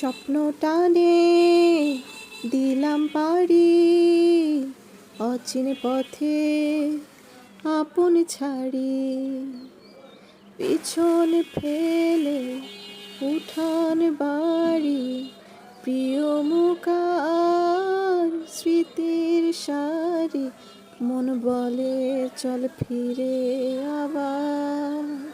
স্বপ্ন টানে দিলাম পারি অচিন পথে আপন ছাড়ি। পিছন ফেলে উঠান বাড়ি, প্রিয় মুখার স্মৃতির সারি। মন বলে, চল ফিরে আবার।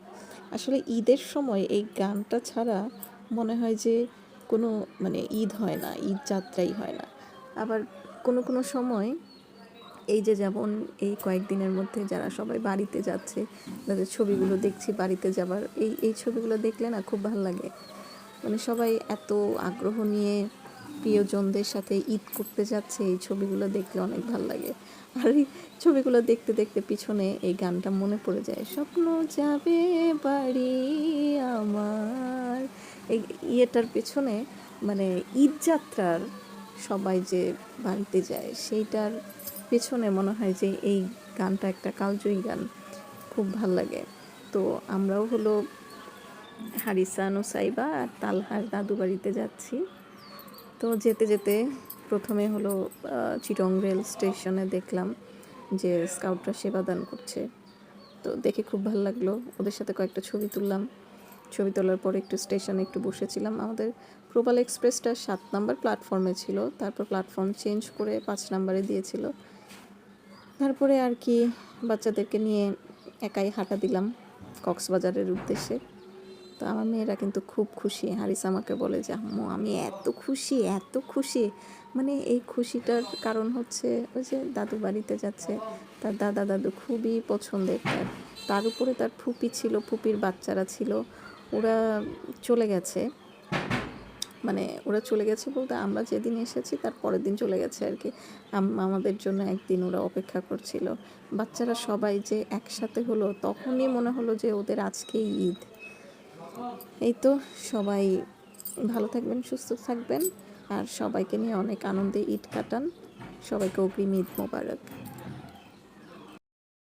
আসলে ঈদের সময় এই গানটা ছাড়া মনে হয় যে কোনো মানে ঈদ হয় না, ঈদ যাত্রাই হয় না। আবার কোনো কোনো সময় এই যে যেমন এই কয়েকদিনের মধ্যে যারা সবাই বাড়িতে যাচ্ছে, তাদের ছবিগুলো দেখছি বাড়িতে যাবার, এই এই ছবিগুলো দেখলে না খুব ভালো লাগে। মানে সবাই এত আগ্রহ নিয়ে প্রিয়জনদের সাথে ঈদ করতে যাচ্ছে, এই ছবিগুলো দেখলে অনেক ভালো লাগে। আর এই ছবিগুলো দেখতে দেখতে পিছনে এই গানটা মনে পড়ে যায়, স্বপ্ন যাবে বাড়ি আমার। এই ইয়েটার পেছনে মানে ঈদ যাত্রার সবাই যে বাড়িতে যায়, সেইটার পেছনে মনে হয় যে এই গানটা একটা কালজয়ী গান, খুব ভালো লাগে। তো আমরাও হলো হারিসা নুসাইবা আর তালহার দাদু বাড়িতে যাচ্ছি। তো যেতে যেতে প্রথমে হলো চিটং রেল স্টেশনে দেখলাম যে স্কাউটরা সেবা দান করছে। তো দেখে খুব ভালো লাগল। ওদের সাথে কয়েকটা ছবি তুললাম। ছবি তোলার পরে একটু স্টেশনে একটু বসেছিলাম। আমাদের প্রবাল এক্সপ্রেসটা সাত নাম্বার প্ল্যাটফর্মে ছিল। তারপর প্ল্যাটফর্ম চেঞ্জ করে পাঁচ নাম্বারে দিয়েছিল। তারপরে আর কি বাচ্চাদেরকে নিয়ে একাই হাঁটা দিলাম কক্সবাজারের উদ্দেশ্যে। তো আমার মেয়েরা কিন্তু খুব খুশি। হারিস আমাকে বলে যে, আম্মু, আমি এত খুশি এত খুশি। মানে এই খুশিটার কারণ হচ্ছে ওই যে দাদু বাড়িতে যাচ্ছে, তার দাদা দাদু খুবই পছন্দের তার। তার উপরে তার ফুপি ছিল, ফুপির বাচ্চারা ছিল। ওরা চলে গেছে। মানে ওরা চলে গেছে বলতে আমরা যেদিন এসেছি তার পরের দিন চলে গেছে আর কি। আম- আমাদের জন্য একদিন ওরা অপেক্ষা করছিল। বাচ্চারা সবাই যে একসাথে হলো, তখনই মনে হলো যে ওদের আজকে ঈদ। এই তো, সবাই ভালো থাকবেন, সুস্থ থাকবেন, আর সবাইকে নিয়ে অনেক আনন্দে ঈদ কাটান। সবাইকে অগ্রিম ঈদ মোবারক।